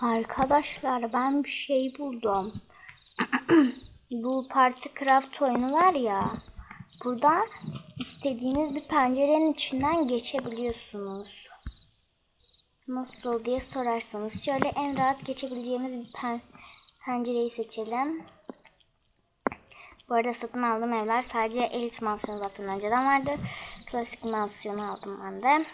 Arkadaşlar ben bir şey buldum. Bu Party Craft oyunu var ya. Burada istediğiniz bir pencerenin içinden geçebiliyorsunuz. Nasıl diye sorarsanız şöyle en rahat geçebileceğimiz bir pen pencereyi seçelim. Bu arada satın aldığım evler sadece Elite Mansiyon zaten önceden vardı. Klasik Mansiyonu aldım ben de.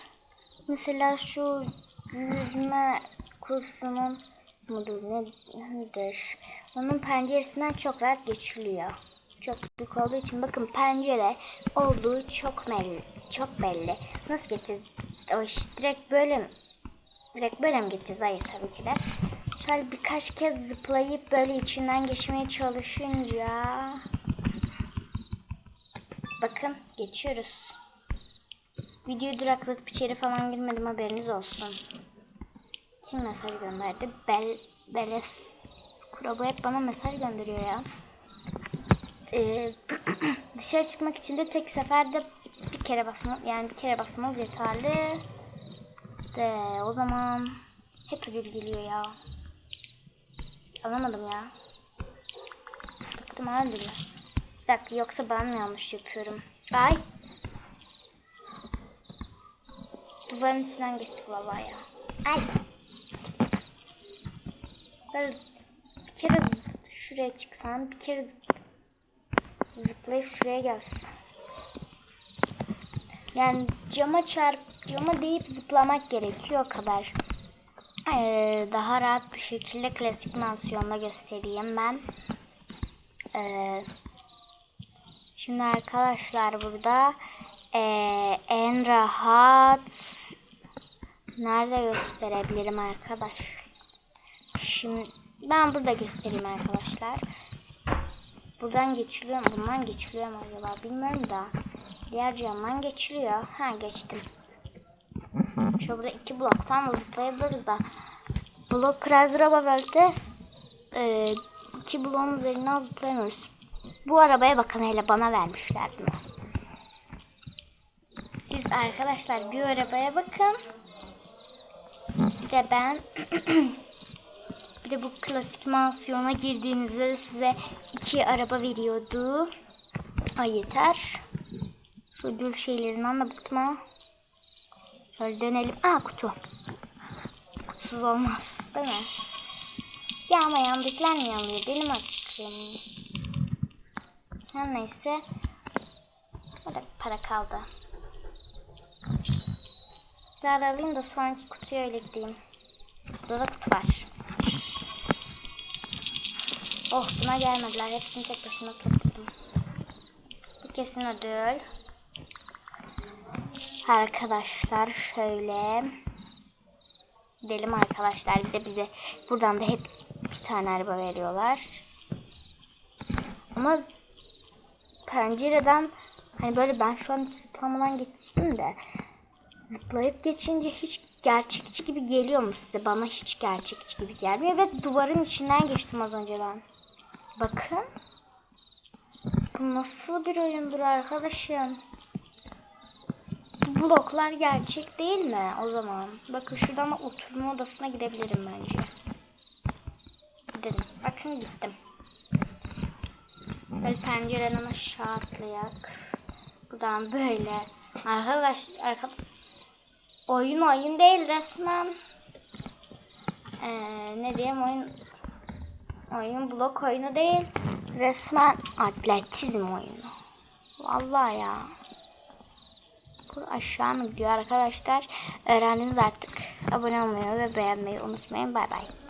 Mesela şu yüzme kursunun mudur nedir? Onun penceresinden çok rahat geçiliyor. Çok büyük olduğu için bakın pencere olduğu çok belli. Çok belli. Nasıl geçeceğiz? Direkt böyle mi? Direkt böyle mi geçeceğiz? Hayır tabii ki de. Şöyle birkaç kez zıplayıp böyle içinden geçmeye çalışınca bakın geçiyoruz. Videoyu duraklatıp içeri falan girmedim haberiniz olsun. Kim mesaj gönderdi? Bel, Beles. Kurabo hep bana mesaj gönderiyor ya. Ee, dışarı çıkmak için de tek seferde bir kere basma yani bir kere basmamız yeterli. De o zaman hep ödül geliyor ya. Anlamadım ya. Bıktım abi. Bir dakika yoksa ben mi yanlış yapıyorum? Ay. Duvarın içinden geçtik vallahi ya. Ay. Böyle bir kere şuraya çıksam, bir kere zıplayıp şuraya gelsin. Yani cama çarp, cama deyip zıplamak gerekiyor o kadar. Ee, daha rahat bir şekilde klasik mansiyonda göstereyim ben. Ee, şimdi arkadaşlar burada ee, en rahat nerede gösterebilirim arkadaş? Şimdi ben burada göstereyim arkadaşlar. Buradan geçiliyor mu? Bundan geçiliyor mu acaba? Bilmiyorum da. Diğer camdan geçiliyor. Ha geçtim. Şu burada iki bloktan zıplayabiliriz da. Blok Krazraba bölgede e, iki bloğun üzerinden zıplayamıyoruz. Bu arabaya bakın hele bana vermişlerdi mi? Siz arkadaşlar bir arabaya bakın. Bir de ben bir de bu klasik mansiyona girdiğinizde de size iki araba veriyordu. Ay yeter. Şu ödül şeylerinden de bıktım ha. Şöyle dönelim. Aa kutu. Kutusuz olmaz. Değil mi? Ya ama yandakiler mi yanıyor? Benim hakkım. Her neyse. Burada para kaldı. Bunları alayım da sonraki kutuya öyle gideyim. Burada da kutu var. Oh buna gelmediler. Hepsini tek başına topladım. Bu kesin ödül. Arkadaşlar şöyle gidelim arkadaşlar. Bir de bize buradan da hep iki tane araba veriyorlar. Ama pencereden hani böyle ben şu an zıplamadan geçtim de zıplayıp geçince hiç gerçekçi gibi geliyor mu size? Bana hiç gerçekçi gibi gelmiyor ve duvarın içinden geçtim az önce ben. Bakın. Bu nasıl bir oyundur arkadaşım? Bloklar gerçek değil mi o zaman? Bakın şuradan da oturma odasına gidebilirim bence. Gidelim. Bakın gittim. Böyle pencereden aşağı atlayak. Buradan böyle. Arkadaş, arka... oyun oyun değil resmen. Ee, ne diyeyim oyun oyun blok oyunu değil. Resmen atletizm oyunu. Vallahi ya. Bu aşağı mı gidiyor arkadaşlar? Öğrendiniz artık. Abone olmayı ve beğenmeyi unutmayın. Bay bay.